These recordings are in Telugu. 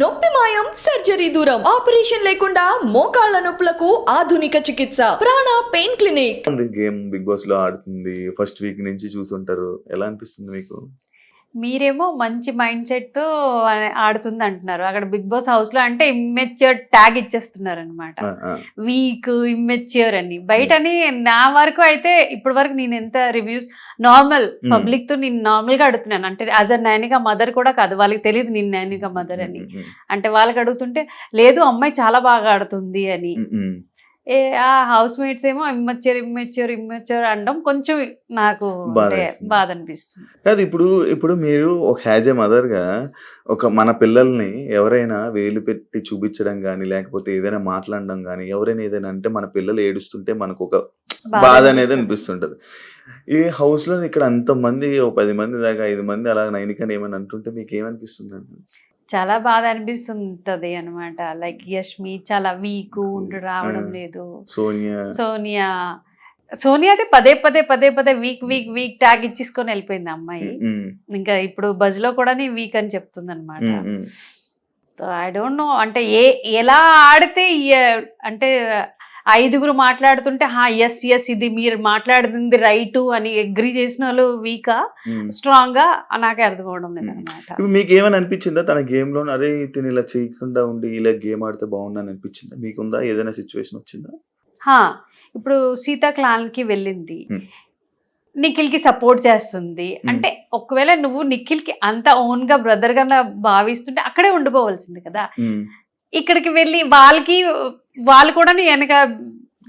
నొప్పి మాయం సర్జరీ దూరం ఆపరేషన్ లేకుండా మోకాళ్ళ నొప్పులకు ఆధునిక చికిత్స. Prana pain clinic. ఉంది గేమ్ బిగ్ బాస్లో ఆడుతుంది. ఫస్ట్ వీక్ నుంచి చూసుంటారు. ఎలా అనిపిస్తుంది మీకు? మీరేమో మంచి మైండ్ సెట్తో ఆ- ఆడుతుంది అంటున్నారు అక్కడ బిగ్ బాస్ హౌస్లో అంటే ఇమ్మెచ్యూర్ ట్యాగ్ ఇచ్చేస్తున్నారు అనమాట వీక్ ఇమ్మెచ్యూర్ అని. బయటని నా వరకు అయితే ఇప్పటి వరకు నేను ఎంత రివ్యూస్ నార్మల్ Hmm. పబ్లిక్తో నేను నార్మల్గా అడుగుతున్నాను. అంటే యాజ్ అ నైనిగా మదర్ కూడా కాదు వాళ్ళకి తెలియదు నేను నైనిగా మదర్ అని. ఉమ్, అంటే వాళ్ళకి అడుగుతుంటే లేదు అమ్మాయి చాలా బాగా ఆడుతుంది అని. ఏ ఆ హౌస్ మేట్స్ ఏమో ఇమ్మెచ్యూర్ ఇమ్మెచ్యూర్ ఇమ్మెచ్యూర్ అనడం కొంచెం నాకు బాధ అనిపిస్తుంది. కాదు ఇప్పుడు ఇప్పుడు మీరు ఒక హ్యాజ్ ఏ మదర్గా ఒక మన పిల్లల్ని ఎవరైనా వేలు పెట్టి చూపించడం కానీ లేకపోతే ఏదైనా మాట్లాడడం కానీ ఎవరైనా ఏదైనా అంటే మన పిల్లలు ఏడుస్తుంటే మనకు ఒక బాధ అనేది అనిపిస్తుంటది. ఈ హౌస్లో ఇక్కడ అంత మంది ఓ పది మంది దాకా ఐదు మంది అలా నైనికని ఏమైనా అంటుంటే మీకు ఏమనిపిస్తుంది అండి చాలా బాధ అనిపిస్తుంటది అనమాట లైక్ యష్మి చాలా వీక్ ఉండి రావడం. లేదు. సోనియా. సోనియా. సోనియా అయితే పదే పదే పదే పదే వీక్ వీక్ వీక్ ట్యాగ్ ఇచ్చేసుకొని వెళ్ళిపోయింది అమ్మాయి. ఇంకా ఇప్పుడు బజ్లో కూడా వీక్ అని చెప్తుంది అనమాట. ఐ డోంట్ నో అంటే ఏ ఎలా ఆడితే అంటే ఐదుగురు మాట్లాడుతుంటే హా ఎస్ ఎస్ ఇది మీరు మాట్లాడుతుంది రైట్ అని అగ్రి చేసిన వాళ్ళు వీకా. స్ట్రాంగ్గా నాకే అర్థం అవడం లేదనమాట. ఇప్పుడు మీకు ఏమైనా అనిపించిందా? తన గేమ్లో అరే ఇతను ఇలా చేయకుండా ఉండి ఇలా గేమ్ ఆడితే బాగుందని అనిపించిందా? మీకుందా? ఏదైనా సిచ్యువేషన్ వచ్చిందా? హా ఇప్పుడు సీతా క్లాన్కి వెళ్ళింది. Hmm. నిఖిల్కి సపోర్ట్ చేస్తుంది అంటే ఒకవేళ నువ్వు నిఖిల్కి అంత ఓన్గా బ్రదర్గా భావిస్తుంటే అక్కడే ఉండిపోవాల్సింది కదా. ఇక్కడికి వెళ్ళి వాళ్ళకి వాళ్ళు కూడా వెనక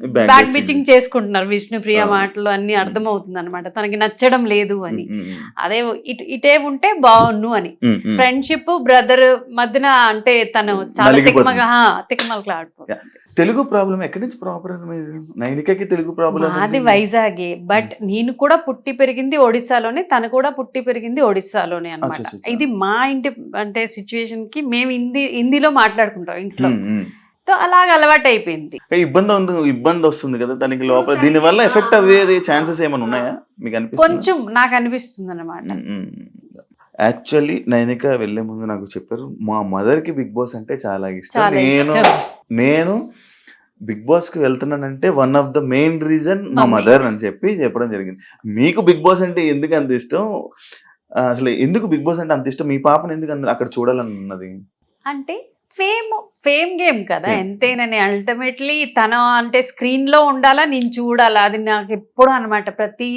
బ్యాక్. బిచ్చింగ్ చేసుకుంటున్నారు. విష్ణుప్రియ. మాటలు అన్ని అర్థమవుతుంది అనమాట తనకి నచ్చడం లేదు అని. ఉమ్, ఉమ్, అదే ఇట్- ఉంటే బాగున్ను అని. ఫ్రెండ్షిప్ బ్రదర్ మధ్యన అంటే తను చాలా. తికమగా తికమలకి ఆడుతుంది. తెలుగు ప్రాబ్లం ఎక్కడి నుంచి ప్రాబ్లం నైనికకి తెలుగు ప్రాబ్లం మాది వైజాగే. బట్ నేను కూడా పుట్టి పెరిగింది ఒడిస్సాలోనే తను కూడా పుట్టి పెరిగింది ఒడిస్సాలోనే అచ్చా. ఇది మా ఇంటి అంటే సిచ్యువేషన్కి మేము హిందీ హిందీలో మాట్లాడుకుంటాం ఇంట్లో. సో అలాగ అలవాటు అయిపోయింది ఇబ్బంది ఉంది ఇబ్బంది వస్తుంది కదా దానికి లోపల. దీని వల్ల ఎఫెక్ట్ అయ్యేది ఛాన్సెస్ ఏమైనా ఉన్నాయా? మీకు అనిపిస్తుంది? కొంచెం నాకు అనిపిస్తుంది అనమాట యాక్చువల్లీ నైనిక వెళ్ళే ముందు నాకు చెప్పారు మా మదర్కి బిగ్ బాస్ అంటే చాలా ఇష్టం. నేను నేను బిగ్ బాస్కి వెళ్తున్నానంటే one of the main reason మా. మదర్ అని చెప్పి చెప్పడం జరిగింది. మీకు బిగ్ బాస్ అంటే ఎందుకు అంత ఇష్టం? అసలు ఎందుకు బిగ్ బాస్ అంటే అంత ఇష్టం? మీ పాపను ఎందుకు అక్కడ చూడాలని ఉన్నది? అంటే ఫేమ్ ఫేమ్ గేమ్ కదా. Fame. ఎంతైనా అల్టిమేట్లీ తన అంటే స్క్రీన్లో ఉండాలా నేను చూడాలా? అది నాకు ఎప్పుడు అనమాట. ప్రతి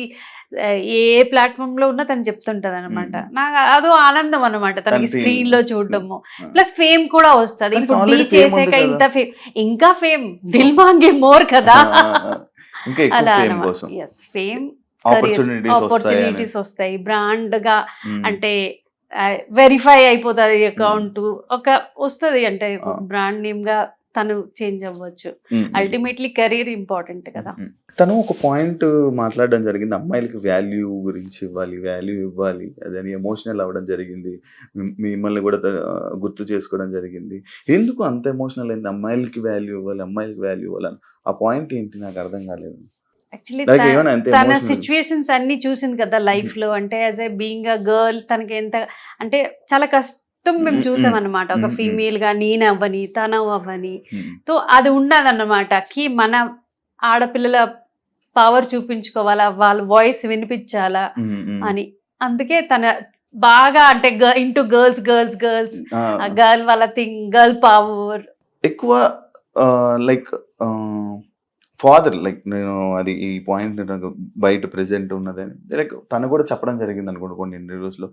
ఏ ప్లాట్ఫామ్లో ఉన్నా తను చెప్తుంటది అనమాట Mm. నాకు అదో ఆనందం అనమాట తనకి తనకి స్క్రీన్లో చూడటము. ప్లస్ ఫేమ్ కూడా వస్తది. ఇప్పుడు చేసాక. ఇంత ఫేమ్ ఇంకా ఫేమ్ దిల్ మాంగే మోర్ కదా. అలా ఫేమ్ ఆపర్చునిటీస్ ఆపర్చునిటీస్ వస్తాయి. బ్రాండ్గా అంటే అంటే వెరిఫై అయిపోతుంది అకౌంట్ ఒక వస్తుంది అంటే. బ్రాండ్ నేమ్గా తను చేంజ్ అవ్వచ్చు. అల్టిమేట్లీ కెరీర్ ఇంపార్టెంట్ కదా. తను ఒక పాయింట్ మాట్లాడడం జరిగింది. అమ్మాయిలకి వాల్యూ గురించి ఇవ్వాలి వాల్యూ ఇవ్వాలి. అదని ఎమోషనల్ అవ్వడం జరిగింది. మిమ్- మిమ్మల్ని కూడా గుర్తు చేసుకోవడం జరిగింది. ఎందుకు అంత ఎమోషనల్ అయింది? అమ్మాయిలకి వాల్యూ ఇవ్వాలి అమ్మాయిలకి వాల్యూ ఇవ్వాలని ఆ పాయింట్ ఏంటి? నాకు అర్థం కాలేదు. యాక్చువల్లీ తన సిచ్యువేషన్స్ అన్ని చూసింది కదా లైఫ్లో అంటే as a being a girl తనకి ఎంత అంటే చాలా కష్టం మేము Mm, చూసాం అనమాట ఒక. ఫీమేల్గా నేను అవ్వని తను అవ్వని సో అది ఉండదన్నమాట కి మన ఆడపిల్లల పవర్ చూపించుకోవాలా? వాళ్ళ వాయిస్ వినిపించాలా. అని. అందుకే తన బాగా అంటే into girls girls girls girl వాళ్ళ థింగ్ గర్ల్ పవర్ ఎక్కువ లైక్ ఫాదర్ లైక్ నేను అది ఈ పాయింట్ నాకు బయట ప్రెసెంట్ ఉన్నదని లైక్ తను కూడా చెప్పడం జరిగింది అనుకోండి కొన్ని ఇంటర్వ్యూస్లో.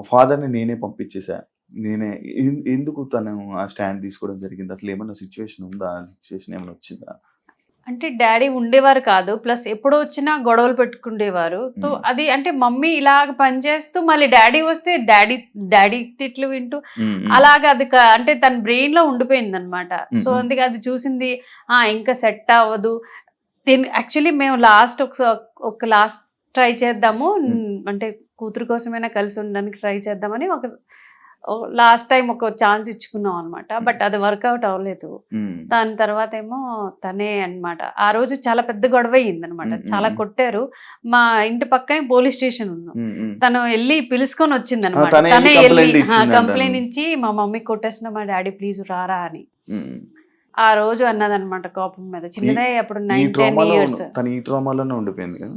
ఫాదర్ని నేనే పంపించేసా. నేనే ఎందుకు తను ఆ స్టాండ్ తీసుకోవడం జరిగింది? అసలు ఏమైనా సిచ్యువేషన్ ఉందా? ఆ సిచ్యువేషన్ ఏమైనా వచ్చిందా? అంటే డాడీ ఉండేవారు కాదు ప్లస్ ఎప్పుడు వచ్చినా గొడవలు పెట్టుకుండేవారు సో. అది అంటే మమ్మీ ఇలాగ పనిచేస్తూ మళ్ళీ డాడీ వస్తే డాడీ డాడీ తిట్లు వింటూ. అలాగ అది అంటే తన బ్రెయిన్లో ఉండిపోయింది అనమాట సో. అందుకే అది చూసింది ఆ ఇంకా సెట్ అవ్వదు దీని యాక్చువల్లీ మేము లాస్ట్ ఒక ఒక లాస్ట్ ట్రై చేద్దాము. అంటే కూతురు కోసమైనా కలిసి ఉండడానికి ట్రై చేద్దామని ఒక లాస్ట్ టైం ఒక ఛాన్స్ ఇచ్చుకున్నాం అనమాట బట్ అది వర్కౌట్ అవ్వలేదు. ఉమ్, దాని తర్వాత ఏమో తనే అన్నమాట. ఆ రోజు చాలా పెద్ద గొడవ అయ్యింది అనమాట మ్మ్, చాలా. కొట్టారు. మా ఇంటి పక్కనే పోలీస్ స్టేషన్ ఉన్నాం. తను వెళ్ళి పిలుచుకొని వచ్చింది అనమాట తనే వెళ్ళి. కంప్లైంట్ ఇచ్చి మా మమ్మీ కొట్టేసిన మా డాడీ ప్లీజ్ రారా అని. ఆ రోజు అన్నదన్నమాట కోపం మీద. చిన్నదే అప్పుడు నైన్ టెన్ ఇయర్స్ తను ఈ ట్రామాలోనే ఉండిపోయింది కదా?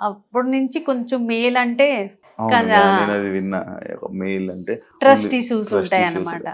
అప్పటి నుంచి కొంచెం మేల్ అంటే. నేను అది విన్నా. మెయిల్ అంటే ట్రస్ట్ ఇష్యూస్ ఉంటాయి అన్నమాట